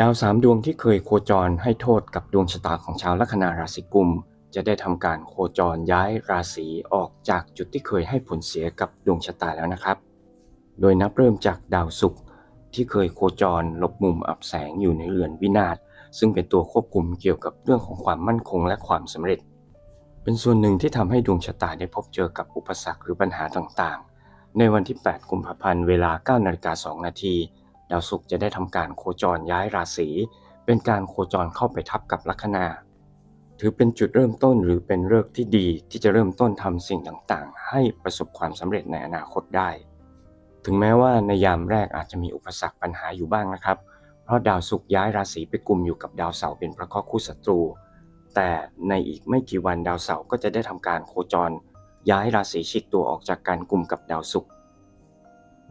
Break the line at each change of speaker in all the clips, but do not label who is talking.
ดาวสามดวงที่เคยโคจรให้โทษกับดวงชะตาของชาวลัคนาราศีกุม จะได้ทำการโคจรย้ายราศีออกจากจุดที่เคยให้ผลเสียกับดวงชะตาแล้วนะครับ โดยนับเริ่มจากดาวศุกร์ที่เคยโคจรหลบมุมอับแสงอยู่ในเรือนวินาศซึ่งเป็นตัวควบคุมเกี่ยวกับเรื่องของความมั่นคงและความสำเร็จ เป็นส่วนหนึ่งที่ทำให้ดวงชะตาได้พบเจอกับอุปสรรคหรือปัญหาต่างๆ ในวันที่ 8 กุมภาพันธ์เวลา9นาฬิกา2นาที ดาวศุกร์จะได้ทำการโคจรย้ายราศี เป็นการโคจรเข้าไปทับกับลัคนา ถือเป็นจุดเริ่มต้นหรือเป็นฤกษ์ที่ดีที่จะเริ่มต้นทำสิ่งต่างๆ ให้ประสบความสำเร็จในอนาคตได้ ถึงแม้ว่าในยามแรกอาจจะมีอุปสรรคปัญหาอยู่บ้างนะครับ เพราะดาวศุกร์ย้ายราศีไปกลุ่มอยู่กับดาวเสาร์เป็นพระเคราะห์คู่ศัตรู แต่ในอีกไม่กี่วันดาวเสาร์ก็จะได้ทำการโคจรย้ายราศีฉีกตัวออกจากการกลุ่มกับดาวศุกร์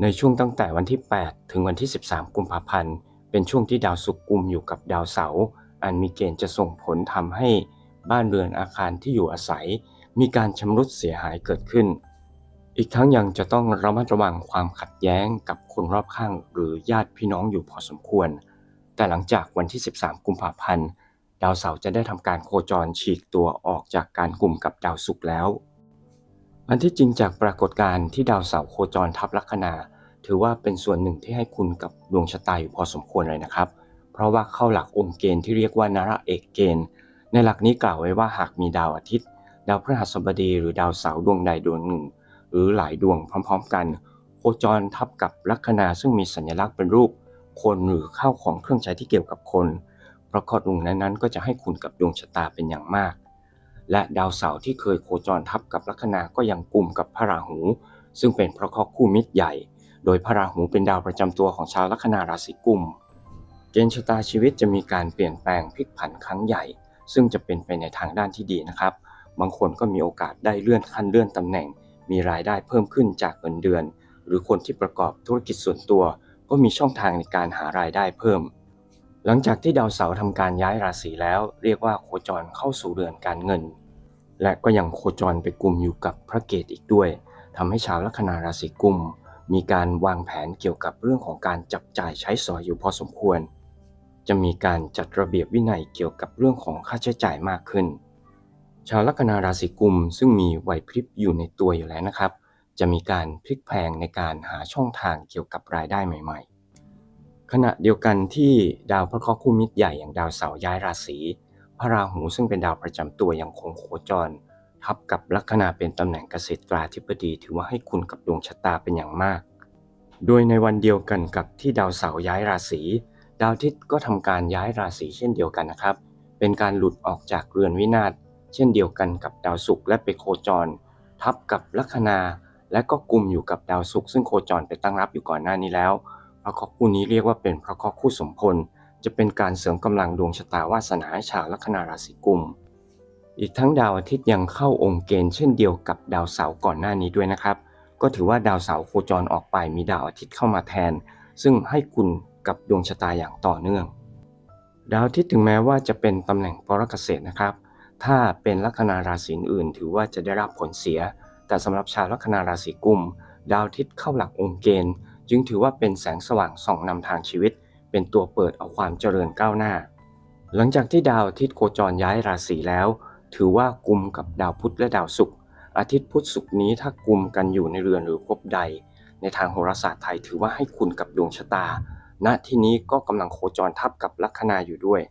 ในช่วงตั้งแต่วันที่ 8 ถึงวันที่ 13 กุมภาพันธ์ เป็นช่วงที่ดาวศุกร์กลุ่มอยู่กับดาวเสาร์ อันมีเกณฑ์จะส่งผลทำให้บ้านเรือนอาคารที่อยู่อาศัย มีการชำรุดเสียหายเกิดขึ้น อีกทั้งยังจะต้องระมัดระวังความขัดแย้งกับคนรอบข้าง หรือญาติพี่น้องอยู่พอสมควร แต่หลังจากวันที่ 13 กุมภาพันธ์ ดาวเสาร์จะได้ทำการโคจรฉีกตัวออกจากการกลุ่มกับดาวศุกร์แล้ว อันที่จริงจากปรากฏการณ์ที่ดาวเสาร์โคจรทับลัคนา ถือว่าเป็นส่วนหนึ่งที่ให้คุณกับดวงชะตาอยู่พอสมควรเลยนะครับ เพราะว่าเข้าหลักองค์เกณฑ์ที่เรียกว่านาระเอกเกณฑ์ ในหลักนี้กล่าวไว้ว่าหากมีดาวอาทิตย์ ดาวพฤหัสบดีหรือดาวเสาร์ดวงใดดวงหนึ่ง หรือหลายดวงพร้อม ๆ กัน โคจรทับกับลัคนาซึ่งมีสัญลักษณ์เป็นรูป คนหรือเข้าของเครื่องใช้ที่เกี่ยวกับคนเพราะข้อดวงนั้นๆ ก็จะให้คุณกับดวงชะตาเป็นอย่างมาก และดาวเสาร์ที่เคยโคจรทับกับลัคนาก็ยังกลุ่มกับพระราหู ซึ่งเป็นพระเคราะห์คู่มิตรใหญ่ โดยพระราหูเป็นดาวประจำตัวของชาวลัคนาราศีกุม เกณฑ์ชะตาชีวิตจะมีการเปลี่ยนแปลงพลิกผันครั้งใหญ่ ซึ่งจะเป็นไปในทางด้านที่ดีนะครับ บางคนก็มีโอกาสได้เลื่อนขั้นเลื่อนตำแหน่ง มีรายได้เพิ่มขึ้นจากเงินเดือน หรือคนที่ประกอบธุรกิจส่วนตัว ก็มีช่องทางในการหารายได้เพิ่ม หลังจากที่ดาวเสาร์ทำการย้ายราศีแล้ว เรียกว่าโคจรเข้าสู่เรือนการเงิน และก็ยังโคจรไปกลุ่มอยู่กับพระเกตอีกด้วยทำให้ชาวลัคนาราศีกุม มีการวางแผนเกี่ยวกับเรื่องของการจับจ่ายใช้สอยอยู่พอสมควร จะมีการจัดระเบียบวินัยเกี่ยวกับเรื่องของค่าใช้จ่ายมากขึ้น ชาวลัคนาราศีกุมซึ่งมีไหวพริบอยู่ในตัวอยู่แล้วนะครับ จะมีการพลิกแพลงในการหาช่องทางเกี่ยวกับรายได้ใหม่ ๆ ขณะเดียวกันที่ดาวพระเคราะห์คู่มิตรใหญ่อย่างดาวเสาร์ย้ายราศีพระราหูซึ่งเป็นดาวประจำตัวยังคงโคจร ทับกับลัคนาเป็นตำแหน่งเกษตราธิบดี ถือว่าให้คุณกับดวงชะตาเป็นอย่างมาก โดยในวันเดียวกันกับที่ดาวเสาร์ย้ายราศีดาวอาทิตย์ก็ทำการย้ายราศีเช่นเดียวกันนะครับ เป็นการหลุดออกจากเรือนวินาศเช่นเดียวกันกับดาวศุกร์และไปโคจร ทับกับลัคนาและก็กลุ่มอยู่กับดาวศุกร์ซึ่งโคจรไปตั้งรับอยู่ก่อนหน้านี้แล้ว ระเคราะห์คู่นี้เรียกว่าเป็นพระเคราะห์คู่สมพล จะเป็นการเสริมกำลังดวงชะตาวาสนาให้ชาวลัคนาราศีกุม อีกทั้งดาวอาทิตย์ยังเข้าองค์เกณฑ์เช่นเดียวกับดาวเสาร์ก่อนหน้านี้ด้วยนะครับ ก็ถือว่าดาวเสาร์โคจรออกไปมีดาวอาทิตย์เข้ามาแทน ซึ่งให้คุณกับดวงชะตาอย่างต่อเนื่อง ดาวอาทิตย์ถึงแม้ว่าจะเป็นตำแหน่งปรกเกษตรนะครับ ถ้าเป็นลัคนาราศีอื่น ถือว่าจะได้รับผลเสีย แต่สำหรับชาวลัคนาราศีกุม ดาวอาทิตย์เข้าหลักองค์เกณฑ์ จึงถือว่าเป็นแสงสว่างส่องนำทางชีวิต เป็นตัวเปิดเอาความเจริญก้าวหน้า หลังจากที่ดาวอาทิตย์โคจรย้ายราศีแล้ว ถือว่ากุมกับดาวพุธและดาวศุกร์อาทิตย์พุธศุกร์นี้ถ้ากุมกันอยู่ในเรือนหรือภพใด ในทางโหราศาสตร์ไทยถือว่าให้คุณกับดวงชะตา ณที่นี้ก็กำลังโคจรทับกับลัคนาอยู่ด้วย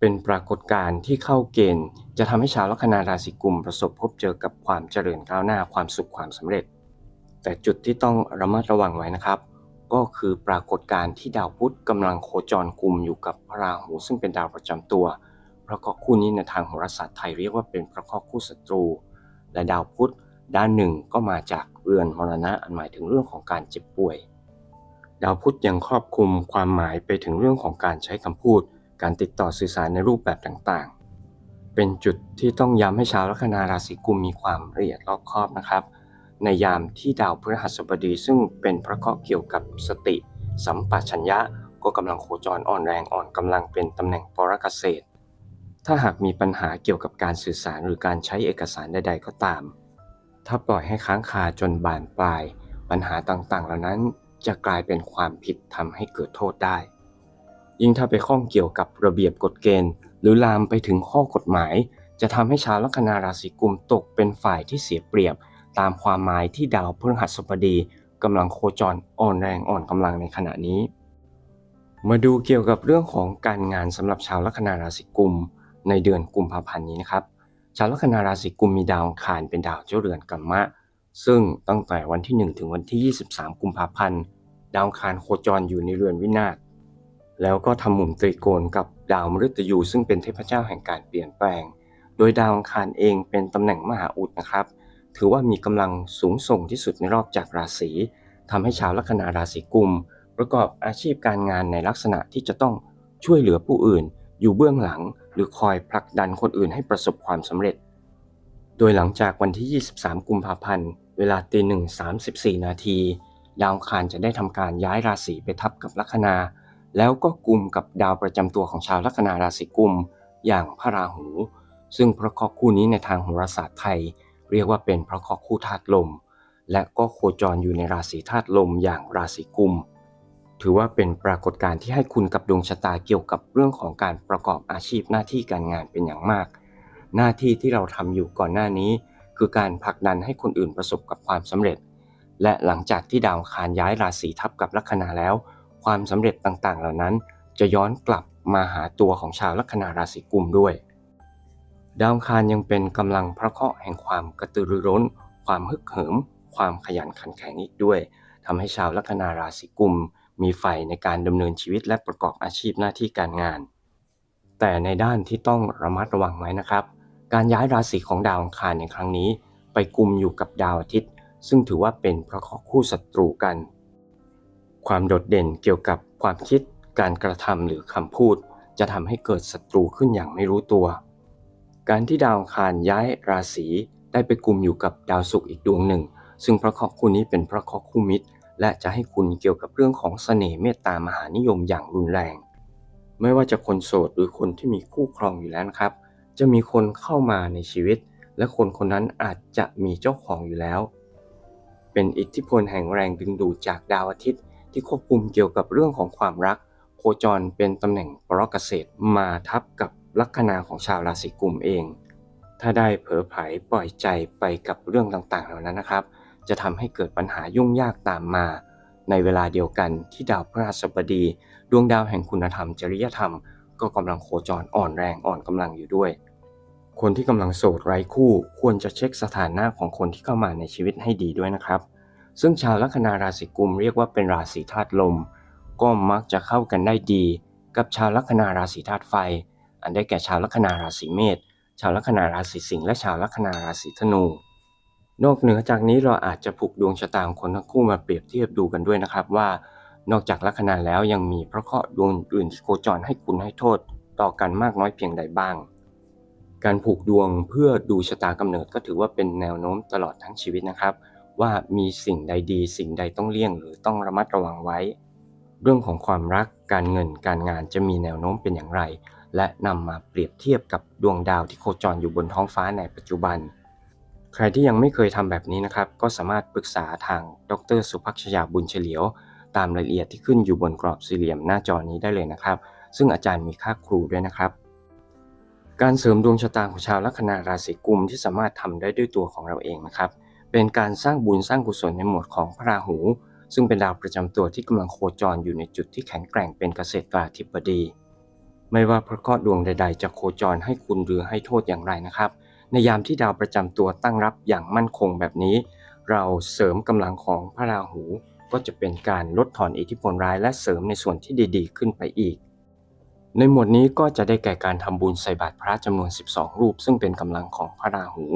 เป็นปรากฏการณ์ที่เข้าเกณฑ์ จะทำให้ชาวลัคนาราศีกุมประสบพบเจอกับความเจริญก้าวหน้าความสุขความสำเร็จ แต่จุดที่ต้องระมัดระวังไว้นะครับ ก็คือปรากฏการณ์ที่ดาวพุธกำลังโคจรกลุ่มอยู่กับพระราหูซึ่งเป็นดาวประจำตัวพระเคราะห์คู่นี้ในทางโหราศาสตร์ไทยเรียกว่าเป็นพระเคราะห์คู่ศัตรู และดาวพุธด้านหนึ่งก็มาจากเรือนมรณะอันหมายถึงเรื่องของการเจ็บป่วย ดาวพุธยังครอบคลุมความหมายไปถึงเรื่องของการใช้คำพูด การติดต่อสื่อสารในรูปแบบต่างๆ เป็นจุดที่ต้องย้ำให้ชาวลัคนาราศีกุมมีความละเอียดรอบคอบนะครับ ในยามที่ดาวพฤหัสบดีซึ่งเป็นพระเคราะห์เกี่ยวกับสติ สัมปชัญญะก็กำลังโคจรอ่อนแรงอ่อนกำลังเป็นตำแหน่งปรกเกษตร ถ้าหากมีปัญหาเกี่ยวกับการสื่อสารหรือการใช้เอกสารใด ๆ ก็ตาม ถ้าปล่อยให้ค้างคาจนบานปลาย ปัญหาต่างๆ เหล่านั้นจะกลายเป็นความผิดทำให้เกิดโทษได้ ยิ่งถ้าไปข้องเกี่ยวกับระเบียบกฎเกณฑ์ หรือลามไปถึงข้อกฎหมาย จะทำให้ชาวลัคนาราศีกุมตกเป็นฝ่ายที่เสียเปรียบ ตามความหมายที่ดาวพฤหัสบดีกำลังโคจรอ่อนแรงอ่อนกำลังในขณะนี้ มาดูเกี่ยวกับเรื่องของการงานสำหรับชาวลัคนาราศีกุมในเดือนกุมภาพันธ์นี้นะครับ ชาวลัคนาราศีกุมมีดาวอังคารเป็นดาวเจ้าเรือนกัมมะ ซึ่งตั้งแต่วันที่ 1 ถึงวันที่ 23 กุมภาพันธ์ ดาวอังคารโคจรอยู่ในเรือนวินาศแล้วก็ทำหมุนตรีโกณกับดาวมฤตยูซึ่งเป็นเทพเจ้าแห่งการเปลี่ยนแปลง โดยดาวอังคารเองเป็นตำแหน่งมหาอุดนะครับ ถือว่ามีกำลังสูงส่งที่สุดในรอบจากราศีทำให้ชาวลัคนาราศีกุม ประกอบอาชีพการงานในลักษณะที่จะต้องช่วยเหลือผู้อื่น อยู่เบื้องหลัง หรือคอยผลักดันคนอื่นให้ประสบความสำเร็จ โดยหลังจากวันที่ 23 กุมภาพันธ์ เวลาตีหนึ่ง34นาทีดาวคารจะได้ทำการย้ายราศีไปทับกับลัคนา แล้วก็กลุ่มกับดาวประจำตัวของชาวลัคนาราศีกุม อย่างพระราหู ซึ่งพระเคราะห์คู่นี้ในทางโหราศาสตร์ไทย เรียกว่าเป็นพระเคราะห์คู่ธาตุลม และก็โคจรอยู่ในราศีธาตุลมอย่างราศีกุม ถือว่าเป็นปรากฏการณ์ที่ให้คุณกับดวงชะตาเกี่ยวกับเรื่องของการประกอบอาชีพหน้าที่การงานเป็นอย่างมาก หน้าที่ที่เราทำอยู่ก่อนหน้านี้ คือการผลักดันให้คนอื่นประสบกับความสำเร็จ และหลังจากที่ดาวคารย้ายราศีทับกับลัคนาแล้ว ความสำเร็จต่างๆ เหล่านั้น จะย้อนกลับมาหาตัวของชาวลัคนาราศีกุมด้วย ดาวคารยังเป็นกำลังพระเคราะห์แห่งความกระตือรือร้น ความฮึกเหิม ความขยันขันแข็งอีกด้วยทำให้ชาวลัคนาราศีกุม มีไฟในการดำเนินชีวิตและประกอบอาชีพหน้าที่การงาน แต่ในด้านที่ต้องระมัดระวังไว้นะครับ การย้ายราศีของดาวอังคารในครั้งนี้ ไปกุมอยู่กับดาวอาทิตย์ ซึ่งถือว่าเป็นพระเคราะห์คู่ศัตรูกัน ความโดดเด่นเกี่ยวกับความคิด การกระทำหรือคำพูด จะทำให้เกิดศัตรูขึ้นอย่างไม่รู้ตัว การที่ดาวคารย้ายราศีได้ไปกลุ่มอยู่กับดาวศุกร์อีกดวงหนึ่ง ซึ่งพระเคราะห์คู่นี้เป็นพระเคราะห์คู่มิตร และจะให้คุณเกี่ยวกับเรื่องของเสน่ห์เมตตามหานิยมอย่างรุนแรง ไม่ว่าจะคนโสดหรือคนที่มีคู่ครองอยู่แล้วนะครับ จะมีคนเข้ามาในชีวิต และคนคนนั้นอาจจะมีเจ้าของอยู่แล้ว เป็นอิทธิพลแห่งแรงดึงดูดจากดาวอาทิตย์ ที่ควบคุมเกี่ยวกับเรื่องของความรัก โคจรเป็นตำแหน่งปรกเกษตรมาทับกับ ลัคนาของชาวราศีกุมเอง ถ้าได้เผลอไผลปล่อยใจไปกับเรื่องต่างๆเหล่านั้นนะครับ จะทำให้เกิดปัญหายุ่งยากตามมา ในเวลาเดียวกันที่ดาวพฤหัสบดี ดวงดาวแห่งคุณธรรม จริยธรรม ก็กำลังโคจรอ่อนแรงอ่อนกำลังอยู่ด้วย คนที่กำลังโสดไร้คู่ควรจะเช็คสถานะของคนที่เข้ามาในชีวิตให้ดีด้วยนะครับ ซึ่งชาวลัคนาราศีกุมเรียกว่าเป็นราศีธาตุลม ก็มักจะเข้ากันได้ดี กับชาวลัคนาราศีธาตุไฟ อันได้แก่ชาวลัคนาราศีเมษชาวลัคนาราศีสิงห์และชาวลัคนาราศีธนู นอกเหนือจากนี้เราอาจจะผูกดวงชะตาของคนทั้งคู่มาเปรียบเทียบดูกันด้วยนะครับว่า นอกจากลัคนาแล้วยังมีพระเคราะห์ดวงอื่นโคจรให้คุณให้โทษ ต่อกันมากน้อยเพียงใดบ้าง การผูกดวงเพื่อดูชะตากำเนิดก็ถือว่าเป็นแนวโน้มตลอดทั้งชีวิตนะครับ ว่ามีสิ่งใดดี สิ่งใดต้องเลี่ยง หรือต้องระมัดระวังไว้ เรื่องของความรักการเงินการงานจะมีแนวโน้มเป็นอย่างไร และนำมาเปรียบเทียบกับดวงดาวที่โคจรอยู่บนท้องฟ้าในปัจจุบัน ใครที่ยังไม่เคยทำแบบนี้นะครับ ก็สามารถปรึกษาทางดรสุภักชยาบุญเฉลียว ตามรายละเอียดที่ขึ้นอยู่บนกรอบสี่เหลี่ยมหน้าจอนี้ได้เลยนะครับ ซึ่งอาจารย์มีค่าครูด้วยนะครับ การเสริมดวงชะตาของชาวลัคนาราศีกุมที่สามารถทำได้ด้วยตัวของเราเองนะครับ เป็นการสร้างบุญสร้างกุศลในหมวดของพระราหู ซึ่งเป็นดาวประจำตัวที่กำลังโคจรอยู่ในจุดที่แข็งแกร่งเป็นเกษตรกาธิบดี ไม่ว่าพระเคราะห์ดวงใด ๆ จะโคจรให้คุณหรือให้โทษอย่างไรนะครับ ในยามที่ดาวประจำตัวตั้งรับอย่างมั่นคงแบบนี้ เราเสริมกำลังของพระราหูก็จะเป็นการลดทอนอิทธิพลร้ายและเสริมในส่วนที่ดีๆ ขึ้นไปอีก ในหมวดนี้ก็จะได้แก่การทำบุญใส่บาตรพระจำนวน 12 รูป ซึ่งเป็นกำลังของพระราหู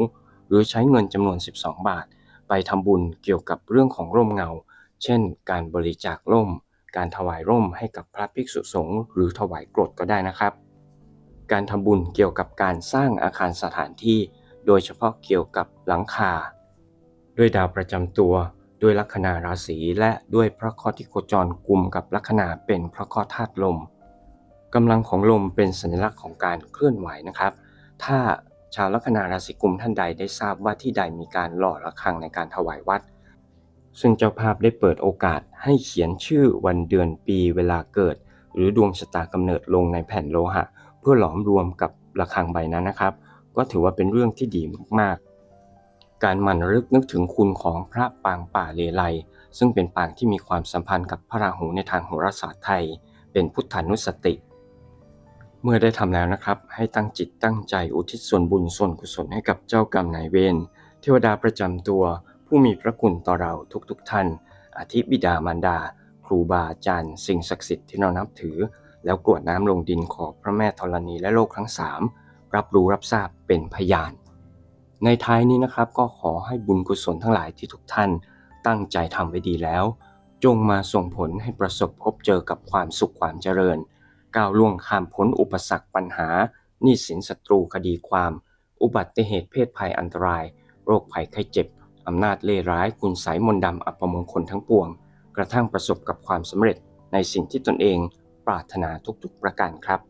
หรือใช้เงินจำนวน 12 บาท ไปทำบุญเกี่ยวกับเรื่องของร่มเงา เช่น การบริจาคร่ม การถวายร่มให้กับพระภิกษุสงฆ์หรือถวายกรดก็ได้นะครับ การทำบุญเกี่ยวกับการสร้างอาคารสถานที่ โดยเฉพาะเกี่ยวกับหลังคา ด้วยดาวประจำตัว ด้วยลัคนาราศีและด้วยพระเคราะห์ที่โคจรกลุ่มกับลัคนาเป็นพระเคราะห์ธาตุลมกำลังของลมเป็นสัญลักษณ์ของการเคลื่อนไหวนะครับ ถ้าชาวลัคนาราศีกุมท่านใดได้ทราบว่าที่ใดมีการหล่อระฆังในการถวายวัด ซึ่งเจ้าภาพได้เปิดโอกาสให้เขียนชื่อวันเดือนปีเวลาเกิด หรือดวงชะตากำเนิดลงในแผ่นโลหะ เพื่อหลอมรวมกับระฆังใบนั้นนะครับ ก็ถือว่าเป็นเรื่องที่ดีมากๆ การหมั่นระลึกนึกถึงคุณของพระปางป่าเลไลซึ่งเป็นปางที่มีความสัมพันธ์กับพระราหูในทางโหราศาสตร์ไทย เป็นพุทธานุสติเมื่อได้ทำแล้วนะครับ ให้ตั้งจิตตั้งใจอุทิศส่วนบุญส่วนกุศลให้กับเจ้ากรรมนายเวรเทวดาประจำตัว ผู้มีพระคุณต่อเราทุกๆทท่าน อาทิบิดามารดา ครูบาอาจารย์ สิ่งศักดิ์สิทธิ์ที่เรานับถือ แล้วกรวดน้ำลงดินขอพระแม่ธรณีและโลกทั้งสามรับรู้รับทราบเป็นพยาน ในท้ายนี้นะครับก็ขอให้บุญกุศลทั้งหลายที่ทุกท่าน ตั้งใจทำไว้ดีแล้ว จงมาส่งผลให้ประสบพบเจอกับความสุขความเจริญ ก้าวล่วงข้ามพ้นอุปสรรคปัญหาหนี้สินศัตรูคดีความ อุบัติเหตุเพศภัยอันตราย โรคภัยไข้เจ็บ อำนาจเล่ร้ายคุณสายมนต์ดำอัปมงคลทั้งปวง กระทั่งประสบกับความสำเร็จในสิ่งที่ตนเองปรารถนาทุกๆประการครับ